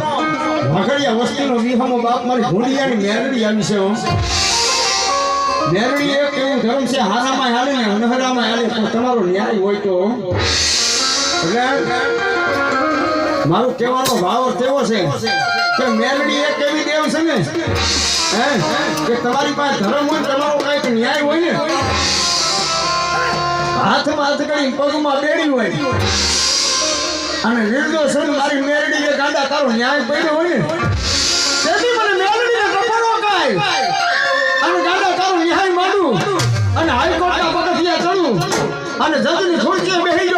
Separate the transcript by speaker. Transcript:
Speaker 1: ભગડિયા વસ્તીનો વિહમો બાપ મારી ઘોડિયાની મેરડી આવી છે. મેરડી એક એવું ધર્મ છે હારામાં હાલે ને અનહરામાં હાલે પણ તમારો ન્યાય હોય તો એટલે મારું કહેવાનો ભાવ તેવો છે કે મેરડી એક એવી દેવ છે ને, હે, કે તમારી પાસે ધર્મ હોય તમારો કાંઈક ન્યાય હોય ને, હાથમાં હાથ કરી પગમાં બેડી હોય અને નિર્દોષ ને મારી મેરડી કે ગાંડા તારો ન્યાય પડ્યો હોય ને? તેથી મને મેરડીને કપાળો કાય અને ગાંડા તારો ન્યાય માંડું અને હાઈકોર્ટના પગથિયા ચડું. અને જજની ખુરશીએ બેસી